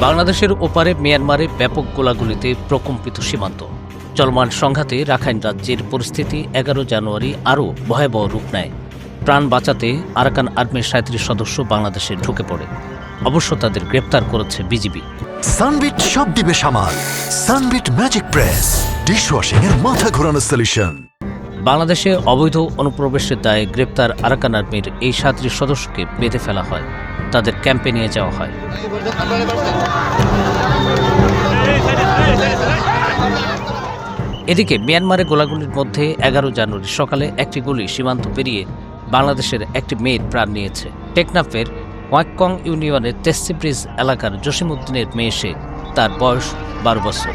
বাংলাদেশের ওপারে মিয়ানমারে ব্যাপক গোলাগুলিতে প্রকম্পিত সীমান্ত। চলমান সংঘাতে রাখাইন রাজ্যের পরিস্থিতি এগারো জানুয়ারি আরও ভয়াবহ রূপ নেয়। প্রাণ বাঁচাতে আরাকান আর্মির সাঁত্রিশ সদস্য বাংলাদেশে ঢুকে পড়ে। অবশ্য তাদের গ্রেপ্তার করেছে বিজিবি। সানবিট সব দিবে সামাল। Sunbit magic press. ডিশওয়াশিং এর মাথা ঘোরানো সলিউশন। বাংলাদেশে অবৈধ অনুপ্রবেশের দায়ে গ্রেপ্তার আরাকান আর্মির এই সাতটি সদস্যকে বেঁধে ফেলা হয়। তাদের ক্যাম্পে নিয়ে যাওয়া হয়। এদিকে মিয়ানমারে গোলাগুলির মধ্যে এগারো জানুয়ারি সকালে একটি গুলি সীমান্ত পেরিয়ে বাংলাদেশের একটি মেয়ের প্রাণ নিয়েছে। টেকনাফের ওয়াকং ইউনিয়নের তেসি ব্রিজ এলাকার জসিমউদ্দিনের মেয়ে সে। তার বয়স বারো বছর।